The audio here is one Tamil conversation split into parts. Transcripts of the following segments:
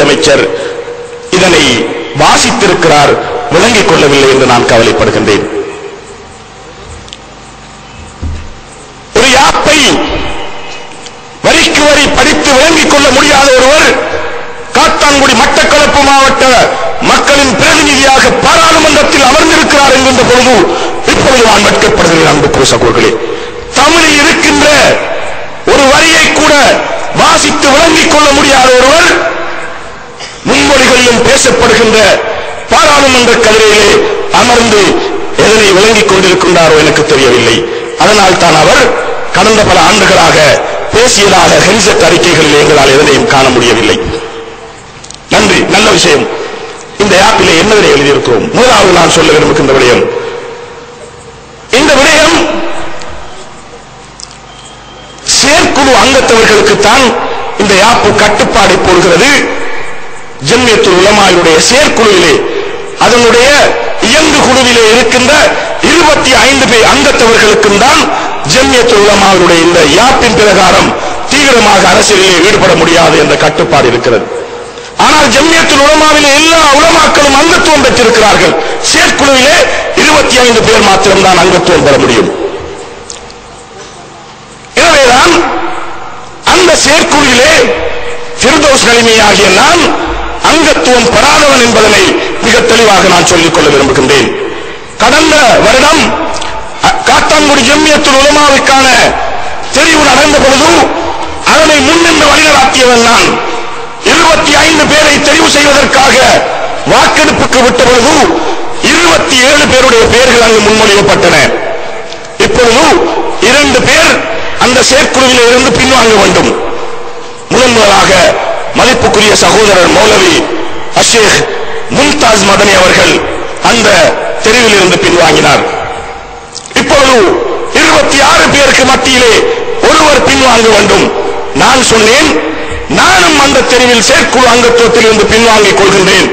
அமைச்சர் இதனை வாசித்திருக்கிறார் விளங்கிக் கொள்ளவில்லை என்று நான் கவலைப்படுகின்றேன். ஒரு யாப்பை வரிக்கு வரி படித்து விளங்கிக் கொள்ள முடியாத ஒருவர் காத்தான்குடி மட்டக்களப்பு மாவட்ட மக்களின் பிரதிநிதியாக பாராளுமன்றத்தில் அமர்ந்திருக்கிறார் என்கின்ற பொழுது இப்பொழுது நான் வெட்கப்படுகிறேன் அன்புக்குரிய சகோதரர்களே தமிழில் இருக்கின்ற ஒரு வரியை கூட வாசித்து விளங்கிக் கொள்ள முடியாத ஒருவர் முன்மொழிகளிலும் பேசப்படுகின்ற பாராளுமன்ற கதிரையிலே அமர்ந்து எதனை விளங்கிக் கொண்டிருக்கின்றாரோ எனக்கு தெரியவில்லை. அதனால் தான் அவர் கடந்த பல ஆண்டுகளாக பேசியதாக ஹென்செட் அறிக்கைகளில் எங்களால் எதனையும் காண முடியவில்லை. நன்றி. நல்ல விஷயம். இந்த ஆப்பிலே என்னவரை எழுதியிருக்கிறோம்? முதலாவது நான் சொல்ல விரும்புகின்ற விடயம். இந்த விடயம் செயற்குழு அங்கத்தவர்களுக்குத்தான் இந்த யாப்பு கட்டுப்பாடை போடுகிறது. ஜம்மியத்துல் உலமாயுடைய செயற்குழுவிலே அதனுடைய இயங்கு குழுவிலே இருக்கின்ற இருபத்தி ஐந்து பேர் அங்கத்தவர்களுக்கும் தான் ஜம்மியத்துல் உலமாவுடைய இந்த யாப்பின் பிரகாரம் தீவிரமாக அரசியலிலே ஈடுபட முடியாது என்ற கட்டுப்பாடு இருக்கிறது. ஆனால் ஜம்மியத்துல் உலமாவிலே எல்லா உலமாக்களும் அங்கத்துவம் பெற்றிருக்கிறார்கள். செயற்குழுவிலே இருபத்தி ஐந்து பேர் மாத்திரம்தான் அங்கத்துவம் பெற முடியும். எனவேதான் அந்த செயற்குழுவிலே ஃபிர்தௌஸ் கலிமையாகிய நான் அங்கத்துவம் பெறாதவன் என்பதனை மிக தெளிவாக நான் சொல்லிக் கொள்ள விரும்புகின்றேன். கடந்த வருடம் அ- காத்தான்குடி உலமாவுக்கான தெரிவு நடந்த பொழுது அதனை முன்னின்று வழிநடாத்தியவன் நான். இருபத்தி ஐந்து பேரை தெரிவு செய்வதற்காக வாக்கெடுப்புக்கு விட்ட பொழுது இருபத்தி ஏழு பேருடைய பெயர்கள் அங்கு முன்மொழியப்பட்டன. இப்பொழுது இரண்டு பேர் அந்த செயற்குழுவில் இருந்து பின்வாங்க வேண்டும். முதன் முதலாக மதிப்புக்குரிய சகோதரர் மௌலவி அஷேக் மும்தாஸ் மதனி அவர்கள் அந்த தெருவில் இருந்து பின்வாங்கினார். இப்பொழுது இருபத்தி ஆறு பேருக்கு மத்தியிலே ஒருவர் பின்வாங்க வேண்டும். நான் சொன்னேன் நானும் அந்த தெருவில் செயற்குழு அங்கத்துவத்தில் இருந்து பின்வாங்கிக் கொள்கின்றேன்.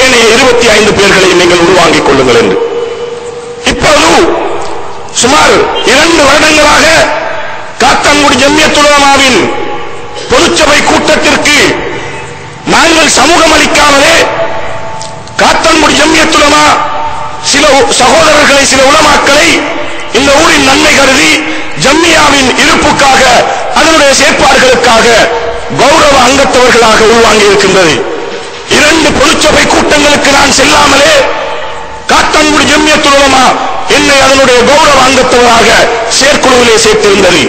ஏனைய இருபத்தி ஐந்து பேர்களை நீங்கள் உருவாங்கிக் கொள்ளுங்கள் என்று. இப்பொழுது சுமார் இரண்டு வருடங்களாக காத்தான்குடி ஜம்யத்துலமாவின் பொதுச்சபை கூட்டத்திற்கு நாங்கள் சமூகம் அளிக்காமலே காத்தன்முடி ஜம்மியத்துலமா சில சகோதரர்களை சில உலமாக்களை இந்த ஊரின் நன்மை கருதி ஜம்மியாவின் இருப்புக்காக அதனுடைய செயற்பாடுகளுக்காக கௌரவ அங்கத்தவர்களாக உள்வாங்கி இருக்கின்றது. இரண்டு பொதுச்சபை கூட்டங்களுக்கு நான் செல்லாமலே காத்தான்குடி ஜம்யத்துலமா என்னை அதனுடைய கௌரவ அங்கத்தவராக செயற்குழுவிலே சேர்த்திருந்தது.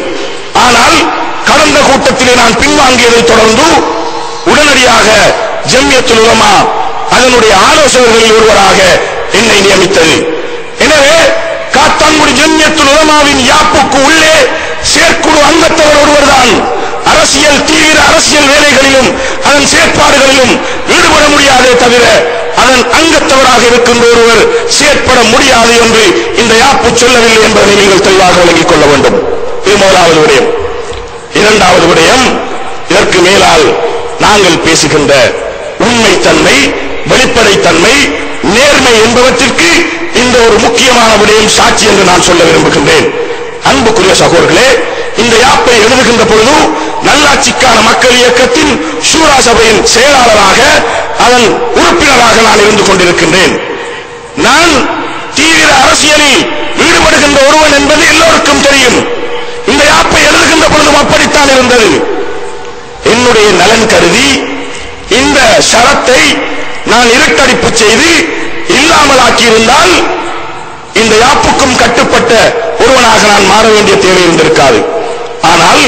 ஆனால் கடந்த கூட்டத்திலே நான் பின்வாங்கியதை தொடர்ந்து உடனடியாக ஜம்மியத்துல் உலமா அதனுடைய ஆலோசகர்களில் ஒருவராக என்னை நியமித்தது. எனவே காத்தான்குடி ஜம்மியத்துல் உலமாவின் யாப்புக்கு உள்ளே செயற்குழு அங்கத்தவர் ஒருவர்தான். அரசியல் தீவிர அரசியல் வேலைகளிலும் அதன் செயற்பாடுகளிலும் ஈடுபட முடியாதே தவிர அதன் அங்கத்தவராக இருக்கின்ற ஒருவர் செயற்பட முடியாது என்று இந்த யாப்பு சொல்லவில்லை என்பதை நீங்கள் தெளிவாக விளங்கிக் கொள்ள வேண்டும். இது முதலாவது விடயம். இரண்டாவது விடயம் இதற்கு மேலால் நாங்கள் பேசுகின்ற உண்மை தன்மை வெளிப்படைத்தன்மை நேர்மை என்பவற்றிற்கு இந்த ஒரு முக்கியமான விடயம் சாட்சி என்று நான் சொல்ல விரும்புகின்றேன். அன்புக்குரிய சகோதரர்களே இந்த யாப்பை எழுதுகின்ற பொழுது நல்லாட்சிக்கான மக்கள் இயக்கத்தின் சூரா சபையின் செயலாளராக அதன் உறுப்பினராக நான் இருந்து கொண்டிருக்கின்றேன். நான் தீவிர அரசியலில் ஈடுபடுகின்ற ஒருவன் என்பது எல்லோருக்கும் தெரியும். இந்த யாப்பை எழுதுகின்ற பொழுதும் அப்படித்தான் இருந்தது. என்னுடைய நலன் கருதி இந்த ஷரத்தை நான் இருட்டடிப்பு செய்து இல்லாமலாக்கி இருந்தால் இந்த யாப்புக்கும் கட்டுப்பட்ட ஒருவனாக நான் மாற வேண்டிய தேவை இருந்திருக்காது. ஆனால்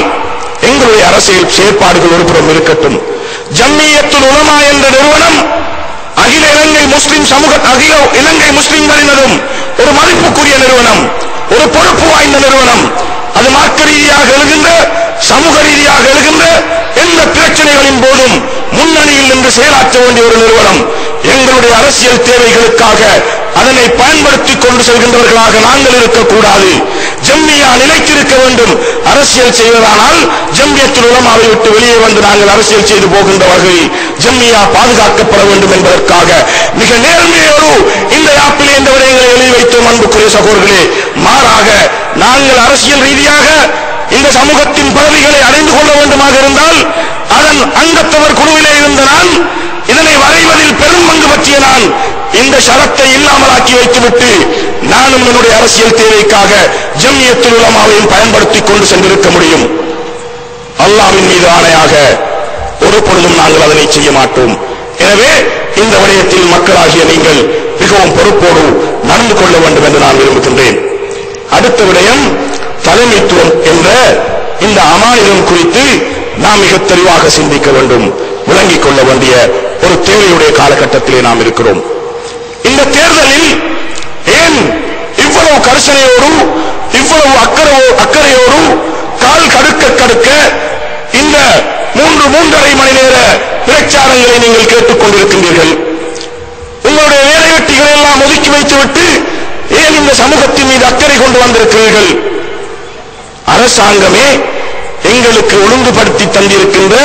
எங்களுடைய அரசியல் செயற்பாடுகள் ஒருபுறம் இருக்கட்டும். ஜம்மியத்துல் உலமா என்ற நிறுவனம் அகில இலங்கை முஸ்லிம் சமூக அகில இலங்கை முஸ்லிம்களினதும் ஒரு மதிப்புக்குரிய நிறுவனம் ஒரு பொறுப்பு வாய்ந்த நிறுவனம். அது மார்க்க ரீதியாக எழுகின்ற சமூக ரீதியாக எழுகின்ற எந்த பிரச்சனைகளின் போதும் முன்னணியில் நின்று செயலாற்ற வேண்டிய ஒரு நிறுவனம். எங்களுடைய அரசியல் தேவைகளுக்காக அதனை பயன்படுத்திக் கொண்டு செல்கின்றவர்களாக நாங்கள் இருக்கக்கூடாது. ஜம்மியா நிலைத்திருக்க வேண்டும். அரசியல் செய்வதானால் ஜம்மியத்தில் உலமாவை விட்டு வெளியே வந்து நாங்கள் அரசியல் செய்து போகின்ற வகையில் ஜம்மியா பாதுகாக்கப்பட வேண்டும் என்பதற்காக. மிக நேர்மையோடு இந்த யாப்பிலே இந்த விடயங்களை எழுதி வைத்தோம் அன்புக்குரிய சகோதரர்களே மாறாக நாங்கள் அரசியல் ரீதியாக இந்த சமூகத்தின் பதவிகளை அடைந்து கொள்ள வேண்டுமாக இருந்தால் அதன் அங்கத்தவர் குழுவிலே இருந்த நான் இதனை வரைவதில் பெரும் வந்து பற்றிய நான் இந்த ஷரத்தை இல்லாமலாக்கி வைத்துவிட்டு நானும் என்னுடைய அரசியல் தேவைக்காக ஜம்மியத்துல் உலமாவையும் பயன்படுத்திக் கொண்டு சென்றிருக்க முடியும். அல்லாவின் மீது ஆணையாக ஒரு பொழுதும் நாங்கள் அதனை செய்ய மாட்டோம். எனவே இந்த விடயத்தில் மக்களாகிய நீங்கள் மிகவும் பொறுப்போடு நடந்து கொள்ள வேண்டும் என்று நான் விரும்புகின்றேன். அடுத்த விடயம் தலைமைத்துவம் என்ற இந்த அமானிதம் குறித்து நாம் மிக தெளிவாக சிந்திக்க வேண்டும் விளங்கிக் கொள்ள வேண்டிய ஒரு தேவையுடைய காலகட்டத்திலே நாம் இருக்கிறோம். இந்த தேர்தலில் ஏன் இவ்வளவு கரிசனையோடு இவ்வளவு அக்கறை அக்கறையோடு கால் கடுக்க கடுக்க இந்த மூன்று மூன்றரை மணி நேர பிரச்சாரங்களை நீங்கள் கேட்டுக் கொண்டிருக்கின்றீர்கள்? உங்களுடைய வேலை வெட்டிகளை எல்லாம் ஒதுக்கி வைத்துவிட்டு இந்த சமூகத்தின் மீது அக்கறை கொண்டு வந்திருக்கிறீர்கள். அரசாங்கமே எங்களுக்கு ஒழுங்குபடுத்தி தந்திருக்கின்ற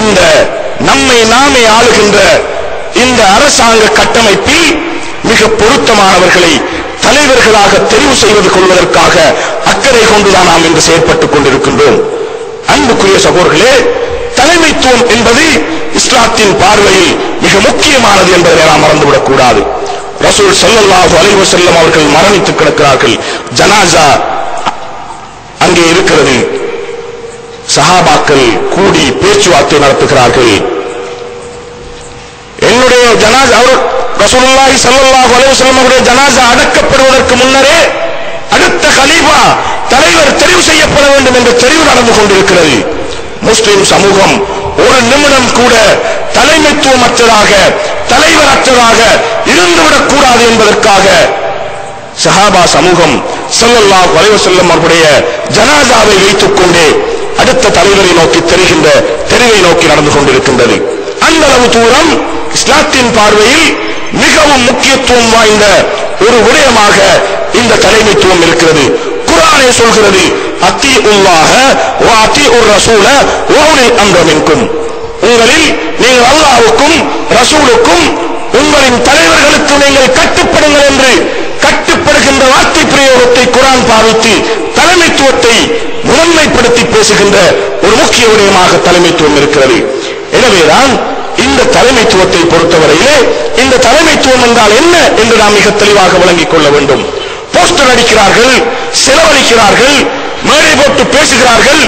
இந்த நம்மை நாமே ஆளுகின்ற இந்த அரசாங்க கட்டமைப்பில் மிக பொருத்தமானவர்களை தலைவர்களாக தெரிவு செய்வது கொள்வதற்காக அக்கறை கொண்டுதான் நாம் இன்று செயற்பட்டுக் கொண்டிருக்கின்றோம். அன்புக்குரிய சகோர்களே தலைமைத்துவம் என்பது இஸ்லாத்தின் பார்வையில் மிக முக்கியமானது என்பதை நாம் மறந்துவிடக் கூடாது. ரசூல் ஸல்லல்லாஹு அலைஹி செல்லம் அவர்கள் மரணித்து கிடக்கிறார்கள். ஜனாசா அங்கே இருக்கிறது. சஹாபாக்கள் கூடி பேச்சுவார்த்தை நடத்துகிறார்கள். என்னுடைய ஜனாஸ் அவர் ரசூலுல்லாஹி ஸல்லல்லாஹு அலைஹி அவருடைய ஜனாசா அடக்கப்படுவதற்கு முன்னரே அடுத்த கலீபா தலைவர் தெரிவு செய்யப்பட வேண்டும் என்ற தெரிவு நடந்து கொண்டிருக்கிறது. முஸ்லிம் சமூகம் ஒரு நிமிடம் கூட தலைமைத்துவமற்றதாக தலைவரற்றதாக இருந்துவிடக் கூடாது என்பதற்காக சஹாபா சமூகம் ஸல்லல்லாஹு அலைஹி செல்லும் அவருடைய ஜனாதாவை வைத்துக் கொண்டே அடுத்த தலைவரை நோக்கி தெரிகின்ற தெருவை நோக்கி நடந்து கொண்டிருக்கின்றது. அந்த அளவு தூரம் இஸ்லாத்தின் பார்வையில் மிகவும் முக்கியத்துவம் வாய்ந்த ஒரு விடயமாக இந்த தலைமைத்துவம் இருக்கிறது. குரானே சொல்கிறது அத்தி உள்ளாக வ அத்தி ஒரு ரசூல ஓனில் அம்ரமின்கும் உங்களில் நீங்கள் அல்லாவுக்கும் ரசூலுக்கும் உங்களின் தலைவர்களுக்கு நீங்கள் கட்டுப்படுங்கள் என்று கட்டுப்படுகின்ற வார்த்தை பிரயோகத்தை குரான் பாவித்து தலைமைத்துவத்தை முதன்மைப்படுத்தி பேசுகின்ற ஒரு முக்கிய விடயமாக தலைமைத்துவம் இருக்கிறது. எனவேதான் இந்த தலைமைத்துவத்தை பொறுத்தவரையிலே இந்த தலைமைத்துவம் என்றால் என்ன என்று நாம் மிக தெளிவாக விளங்கிக் கொள்ள வேண்டும். போஸ்டர் அடிக்கிறார்கள் செலவழிக்கிறார்கள் மேடை போட்டு பேசுகிறார்கள்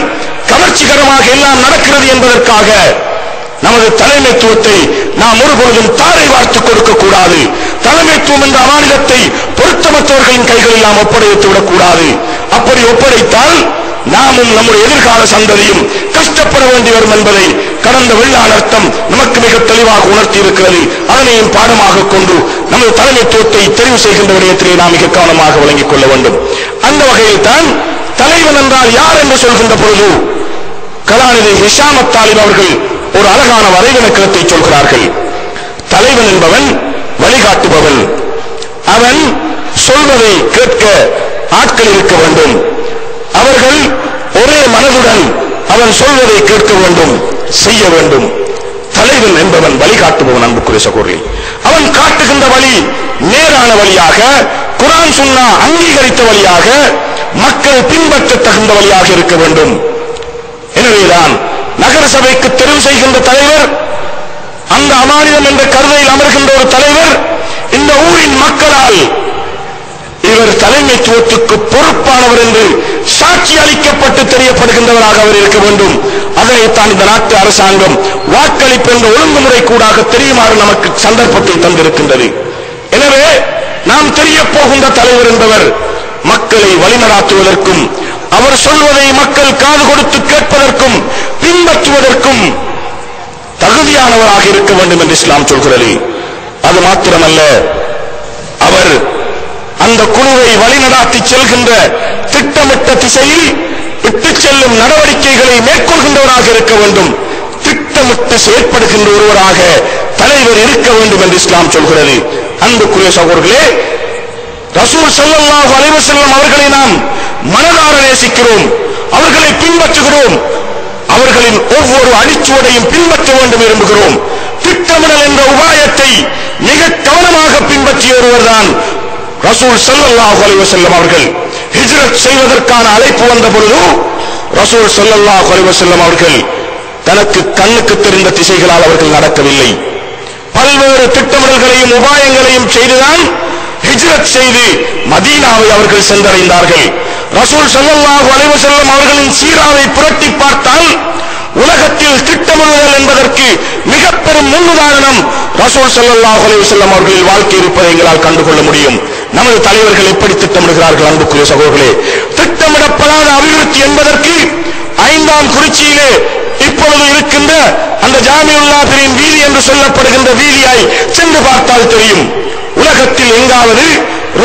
கவர்ச்சிகரமாக எல்லாம் நடக்கிறது என்பதற்காக நமது தலைமைத்துவத்தை நாம் ஒருபொழுதும் தாரை வார்த்து கொடுக்க கூடாது. தலைமைத்துவம் என்ற அமானிதத்தை பொருத்தமற்றவர்களின் கைகளில் நாம் ஒப்படைத்து விடக்கூடாது அப்படி ஒப்படைத்தால் நாமும் நம்முடைய எதிர்கால சந்ததியும் கஷ்டப்பட வேண்டி வரும் என்பதை கடந்த வெள்ளாளர்த்தம் நமக்கு மிக தெளிவாக உணர்த்தி இருக்கிறது அதனையும் பாடமாக கொண்டு நமது தலைமைத்துவத்தை தெரிவு செய்கின்ற விடயத்திலே நாம் மிக கவனமாக வழங்கிக் கொள்ள வேண்டும். அந்த வகையில் தான் தலைவன் என்றால் யார் என்று சொல்கின்ற பொழுது கலாநிதி ஹிஷாமத் தாலிப் அவர்கள் ஒரு அழகான வரைவிலக்கணத்தை சொல்கிறார்கள். தலைவன் என்பவன் வழிகாட்டுபவன். அவன் சொல்வதை கேட்க ஆட்கள் இருக்க வேண்டும். அவர்கள் ஒரே மனதுடன் அவன் சொல்வதை கேட்க வேண்டும் செய்ய வேண்டும். தலைவன் என்பவன் வழிகாட்டுபவன் அன்புக்குரிய சகோதரி. அவன் காட்டுகின்ற வழி நேரான வழியாக குரான் சுன்னா அங்கீகரித்த வழியாக மக்கள் பின்பற்ற தகுந்த வழியாக இருக்க வேண்டும். எனவேதான் நகர சபைக்கு தெரிவு செய்கின்ற தலைவர் அந்த அமானிதம் என்ற கருதையில் அமர்கின்ற ஒரு தலைவர் இந்த ஊரின் மக்களால் இவர் தலைமைத்துவத்துக்கு பொறுப்பானவர் என்று சாட்சி அளிக்கப்பட்டு தெரியப்படுகின்றவராக அவர் இருக்க வேண்டும். அதனைத்தான் இந்த நாட்டு அரசாங்கம் வாக்களிப்பு என்ற ஒழுங்குமுறை கூடாக தெரியுமாறு நமக்கு சந்தர்ப்பத்தை தந்திருக்கின்றது. எனவே நாம் தெரிய போகின்ற தலைவர் என்பவர் மக்களை வழிநடாத்துவதற்கும் அவர் சொல்வதை மக்கள் காது கொடுத்து கேட்பதற்கும் பின்பற்றுவதற்கும் தகுதியானவராக இருக்க வேண்டும் என்று இஸ்லாம் சொல்கிறது. அது மாத்திரமல்ல அவர் அந்த குழுவை வழிநடாத்தி செல்கின்ற திட்டமிட்ட திசையில் விட்டுச் செல்லும் நடவடிக்கைகளை மேற்கொள்கின்றவராக இருக்க வேண்டும். திட்டமிட்டு செயற்படுகின்ற ஒருவராக தலைவர் இருக்க வேண்டும் என்று இஸ்லாம் சொல்கிறது. அன்புக்குரிய சகோதரர்களே ரசூல் ஸல்லல்லாஹு அலைஹி செல்லும் அவர்களை நாம் மனதார நேசிக்கிறோம். அவர்களை பின்பற்றுகிறோம். அவர்களின் ஒவ்வொரு அடிச்சுவடையும் பின்பற்ற வேண்டும் விரும்புகிறோம். திட்டமிடல் என்ற உபாயத்தை மிக கவனமாக பின்பற்றிய ஒருவர்தான் ரசூல் ஸல்லல்லாஹு அலைஹி வஸல்லம் அவர்கள். ஹிஜ்ரத் செய்வதற்கான அழைப்பு வந்த பொழுது ரசூல் ஸல்லல்லாஹு அலைஹி அவர்கள் தனக்கு கண்ணுக்கு தெரிந்த திசைகளால் அவர்கள் நடக்கவில்லை. பல்வேறு பல்வேறு திட்டமிடல்களையும் உபாயங்களையும் செய்துதான் ஹிஜ்ரத் செய்து மதீனாவை அவர்கள் சென்றடைந்தார்கள். ரசூல் சல்லாஹு அலைவு செல்லும் அவர்களின் சீராவை புரட்டி பார்த்தால் உலகத்தில் திட்டமிடுதல் என்பதற்கு மிக பெரும் முன்னுதாரணம் ரசூல் சல்லாஹு அலைவு செல்லும் அவர்களின் வாழ்க்கை இருப்பதை எங்களால் கண்டுகொள்ள முடியும். நமது தலைவர்கள் எப்படி திட்டமிடுகிறார்கள் அன்புக்குரிய சகோதரர்களே? திட்டமிடப்படாத அபிவிருத்தி என்பதற்கு ஐந்தாம் குறிச்சியிலே இப்பொழுது இருக்கின்ற அந்த ஜாமியுல்லாபிரின் வீதி என்று சொல்லப்படுகின்ற வீதியாய் சென்று பார்த்தால் தெரியும். உலகத்தில் எங்காவது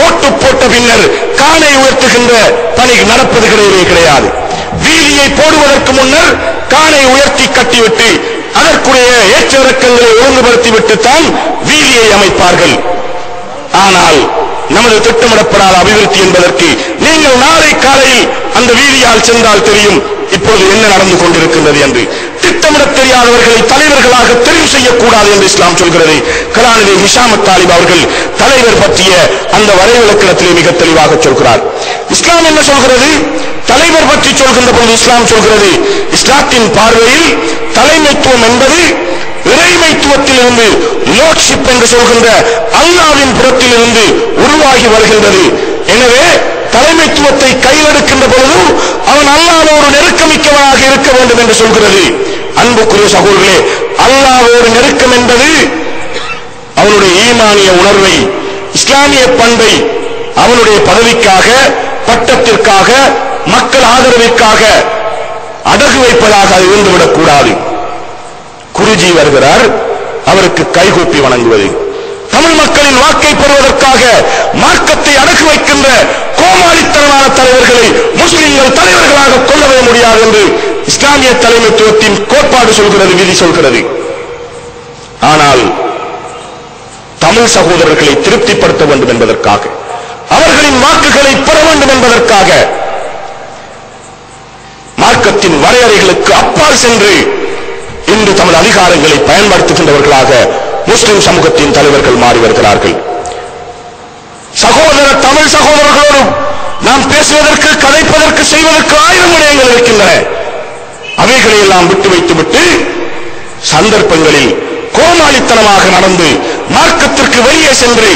ஓட்டு போட்ட பின்னர் காலை உயர்த்துகின்ற பணி நடப்பது கிடையவே கிடையாது. வீதியை போடுவதற்கு முன்னர் காலை உயர்த்தி கட்டிவிட்டு அதற்குரிய ஏற்ற இறக்கங்களை ஒழுங்குபடுத்திவிட்டுத்தான் வீதியை அமைப்பார்கள். ஆனால் நமது திட்டமிடப்படாத அபிவிருத்தி என்பதற்கு நீங்கள் நாளை காலையில் அந்த வீதியால் சென்றால் தெரியும் இப்பொழுது என்ன நடந்து கொண்டிருக்கின்றது என்று. திட்டமிடத் தெரியாதவர்களை தலைவர்களாக தெரிவு செய்யக்கூடாது என்று இஸ்லாம் சொல்கிறது. கலாநிதி ஹிஷாமத் தாலிப் அவர்கள் தலைவர் பற்றிய அந்த வரைவிலக்கணத்திலே மிக தெளிவாக சொல்கிறார். இஸ்லாம் என்ன சொல்கிறது? தலைவர் பற்றி சொல்கின்ற போது இஸ்லாம் சொல்கிறது இஸ்லாத்தின் பார்வையில் தலைமைத்துவம் என்பது இறைமைத்துவத்திலிருந்து லோட்ஷிப் என்று சொல்கின்ற அல்லாவின் புறத்தில் இருந்து உருவாகி வருகின்றது. எனவே தலைமைத்துவத்தை கையெடுக்கின்ற பொழுதும் அவன் அல்லாவோடு நெருக்கமிக்கவனாக இருக்க வேண்டும் என்று சொல்கிறது. அன்புக்குரிய சகோதரர்களே அல்லாவோடு நெருக்கம் என்பது அவனுடைய ஈமானிய உணர்வை இஸ்லாமிய பண்பை அவனுடைய பதவிக்காக பட்டத்திற்காக மக்கள் ஆதரவிற்காக அடகு வைப்பதாக அது இருந்துவிடக் கூடாது. குருஜி வருகிறார் அவருக்கு கைகூப்பி வணங்குவது. தமிழ் மக்களின் வாக்கை பெறுவதற்காக மார்க்கத்தை அடகு வைக்கின்ற கோமாளித்தனமான தலைவர்களை முஸ்லிம்கள் தலைவர்களாக கொள்ளவே முடியாது என்று இஸ்லாமிய தலைமைத்துவத்தின் கோட்பாடு சொல்கிறது விதி சொல்கிறது. ஆனால் தமிழ் சகோதரர்களை திருப்திப்படுத்த வேண்டும் என்பதற்காக அவர்களின் வாக்குகளை பெற வேண்டும் என்பதற்காக மார்க்கத்தின் வரையறைகளுக்கு அப்பால் சென்று இன்று தமது அதிகாரங்களை பயன்படுத்துகின்றவர்களாக முஸ்லிம் சமூகத்தின் தலைவர்கள் மாறி வருகிறார்கள். சகோதர தமிழ் சகோதரர்களோடு நாம் பேசுவதற்கு கதைப்பதற்கு செய்வதற்கு ஆயிரம் விடயங்கள் இருக்கின்றன. அவைகளை எல்லாம் விட்டு வைத்துவிட்டு சந்தர்ப்பங்களில் கோமாளித்தனமாக நடந்து மார்க்கத்திற்கு வெளியே சென்று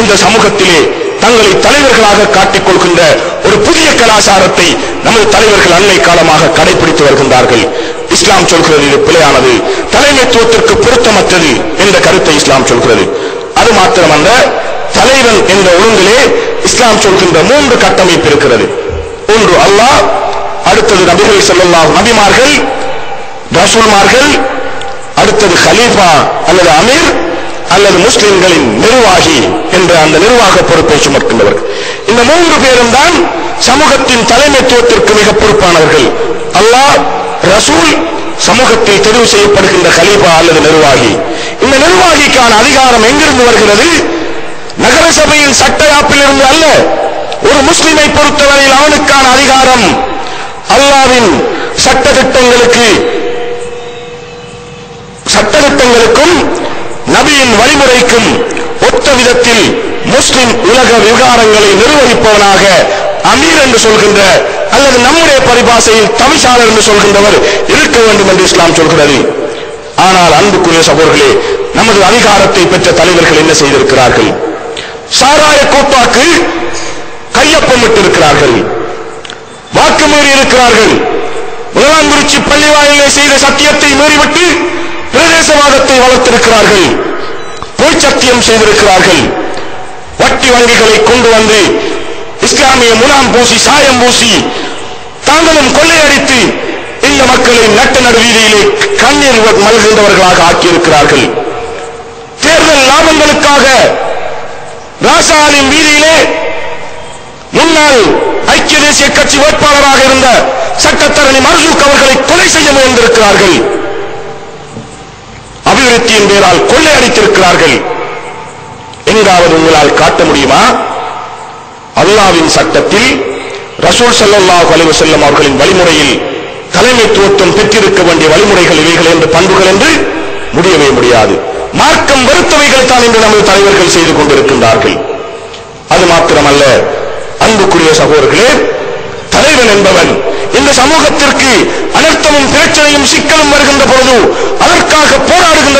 இந்த சமூகத்திலே தங்களை தலைவர்களாக காட்டிக் கொள்கின்ற ஒரு புதிய கலாச்சாரத்தை நமது தலைவர்கள் அன்னை காலமாக கடைபிடித்து வருகின்றார்கள். இஸ்லாம் சொல்கிறது இது பிழையானது. தலைமைத்துவத்திற்கு பொருத்தமற்றது என்ற கருத்தை இஸ்லாம் சொல்கிறது. அது மாத்திரமல்ல தலைவன் என்ற ஒழுங்கிலே இஸ்லாம் சொல்கின்ற மூன்று கட்டமைப்பு இருக்கிறது. ஒன்று அல்லாஹ் அடுத்தது நபிகள் ஸல்லல்லாஹு நபிமார்கள் ரசூல்மார்கள் அடுத்தது ஹலீஃபா அல்லது அமீர் அல்லது முஸ்லிம்களின் நிர்வாகி என்ற அந்த நிர்வாக பொறுப்பை சுமக்கின்றவர்கள். இந்த மூன்று பேரும் தான் சமூகத்தின் தலைமைத்துவத்திற்கு மிக பொறுப்பானவர்கள். அல்லாஹ் ரசூல் சமூகத்தில் தெரிவு செய்யப்படுகின்ற கலீபா அல்லது நிர்வாகி. இந்த நிர்வாகிக்கான அதிகாரம் எங்கிருந்து வருகிறது? நகர சபையின் சட்ட யாப்பிலிருந்து அல்ல. ஒரு முஸ்லிமை பொறுத்தவரையில் அவனுக்கான அதிகாரம் அல்லாவின் சட்ட திட்டங்களுக்கு சட்டத்திட்டங்களுக்கும் நபியின் வழிமுறைக்கும் ஒத்த விதத்தில் முஸ்லிம் உலக விவகாரங்களை நிர்வகிப்பவனாக அமீர் என்று சொல்கின்ற அல்லது நம்முடைய பரிபாசையில் தவிசாளர் என்று சொல்கின்றவர் இருக்க வேண்டும் என்று இஸ்லாம் சொல்கிறது. ஆனால் அன்புக்குரிய சகோதரர்களே நமது அதிகாரத்தை பெற்ற தலைவர்கள் என்ன செய்திருக்கிறார்கள்? சாராய கோப்பாக்கு கையொப்பமிட்டிருக்கிறார்கள். வாக்கு மீறி இருக்கிறார்கள். முதலாங்குறிச்சி பள்ளிவாயிலே செய்த சத்தியத்தை மீறிவிட்டு பிரதேசவாதத்தை வளர்த்திருக்கிறார்கள். பொய் சத்தியம் செய்திருக்கிறார்கள். வட்டி வங்கிகளை கொண்டு வந்து இஸ்லாமிய முலாம் பூசி சாயம் பூசி தாங்களும் கொள்ளையடித்து இந்த மக்களை நட்ட நடுவீதியிலே கண்ணீர் மல்கின்றவர்களாக ஆக்கியிருக்கிறார்கள். தேர்தல் லாபங்களுக்காக ராசாலின் வீதியிலே முன்னாள் ஐக்கிய தேசிய கட்சி வேட்பாளராக இருந்த சட்டத்தரணி மர்சூக் அவர்களை கொலை செய்ய முயன்றிருக்கிறார்கள். அபிவிருத்தியின் பேரால் கொள்ளை அடித்திருக்கிறார்கள். எங்காவது உங்களால் காட்ட முடியுமா? அல்லாவின் சட்டத்தில் ரசூல் சல்லாஹ் அலைஹி செல்லம் அவர்களின் வழிமுறையில் தலைமைத்துவத்துவம் பெற்றிருக்க வேண்டிய வழிமுறைகள் இவைகள் என்று பண்புகள் என்று முடியவே முடியாது. மார்க்கம் வெறுத்தவைகள் தான் இன்று நமது தலைவர்கள் செய்து கொண்டிருக்கின்றார்கள். அது மாத்திரமல்ல அன்புக்குரிய சகோதரர்களே தலைவன் என்பவன் இந்த சமூகத்திற்கு அனர்த்தமும் பிரச்சனையும் சிக்கலும் வருகின்ற பொழுது அதற்காக போராடுகின்றவன்